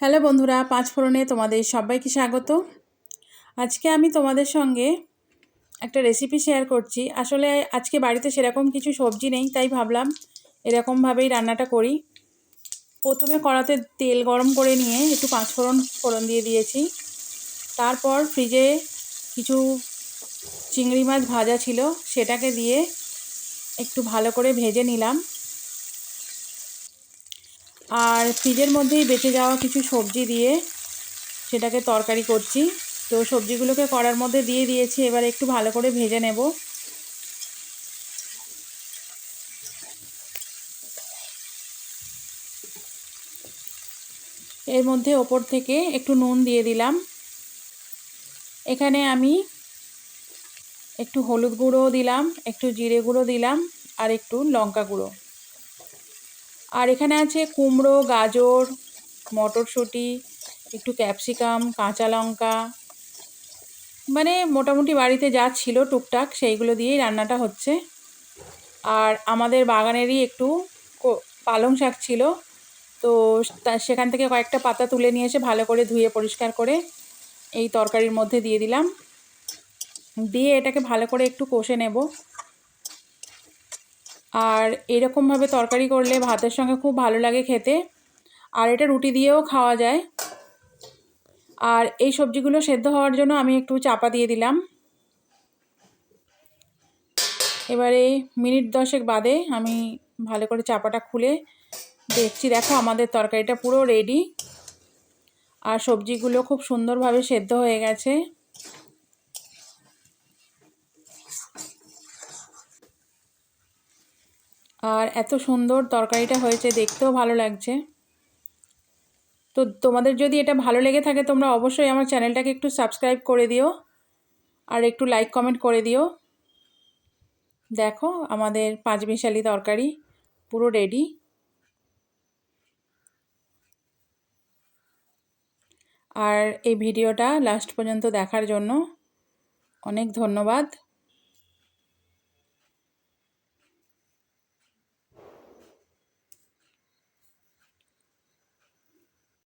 Hello বন্ধুরা, পাঁচ ফোড়নে তোমাদের সবাইকে স্বাগত। আজকে আমি তোমাদের সঙ্গে একটা রেসিপি শেয়ার করছি। আসলে আজকে বাড়িতে সেরকম কিছু সবজি নেই, তাই ভাবলাম এরকমভাবেই রান্নাটা করি। প্রথমে কড়াতে তেল গরম করে নিয়ে একটু পাঁচ ফোড়ন ফোড়ন দিয়ে দিয়েছি। তারপর ফ্রিজে কিছু চিংড়ি মাছ ভাজা ছিল, সেটাকে দিয়ে একটু ভালো করে ভেজে নিলাম। আর ফ্রিজের মধ্যেই বেঁচে যাওয়া কিছু সবজি দিয়ে সেটাকে তরকারি করছি। তো সবজিগুলোকে কড়ার মধ্যে দিয়ে দিয়েছি, এবার একটু ভালো করে ভেজে নেব। এর মধ্যে ওপর থেকে একটু নুন দিয়ে দিলাম। এখানে আমি একটু হলুদ গুঁড়ো দিলাম, একটু জিরে গুঁড়ো দিলাম, আর একটু লঙ্কা গুঁড়ো। আর এখানে আছে কুমড়ো, গাজর, মটরশুঁটি, একটু ক্যাপসিকাম, কাঁচা লঙ্কা। মানে মোটামুটি বাড়িতে যা ছিল টুকটাক সেইগুলো দিয়েই রান্নাটা হচ্ছে। আর আমাদের বাগানেরই একটু পালং শাক ছিল। তো, সেখান থেকে কয়েকটা পাতা তুলে নিয়ে এসে ভালো করে ধুয়ে পরিষ্কার করে এই তরকারির মধ্যে দিয়ে দিলাম। দিয়ে এটাকে ভালো করে একটু কষে নেব। আর এরকমভাবে তরকারি করলে ভাতের সঙ্গে খুব ভালো লাগে খেতে। আর এটা রুটি দিয়েও খাওয়া যায়। আর এই সবজিগুলো সেদ্ধ হওয়ার জন্য আমি একটু চাপা দিয়ে দিলাম। এবারে মিনিট দশেক বাদে আমি ভালো করে চাপাটা খুলে দেখছি, দেখো আমাদের তরকারিটা পুরো রেডি আর সবজিগুলো খুব সুন্দরভাবে সেদ্ধ হয়ে গেছে। আর এত সুন্দর তরকারিটা হয়েছে, দেখতেও ভালো লাগছে। তো তোমাদের যদি এটা ভালো লেগে থাকে, তোমরা অবশ্যই আমার চ্যানেলটাকে একটু সাবস্ক্রাইব করে দিও আর একটু লাইক কমেন্ট করে দিও। দেখো আমাদের পাঁচ মিশালি তরকারি পুরো রেডি আর এই ভিডিওটা লাস্ট পর্যন্ত দেখার জন্য অনেক ধন্যবাদ।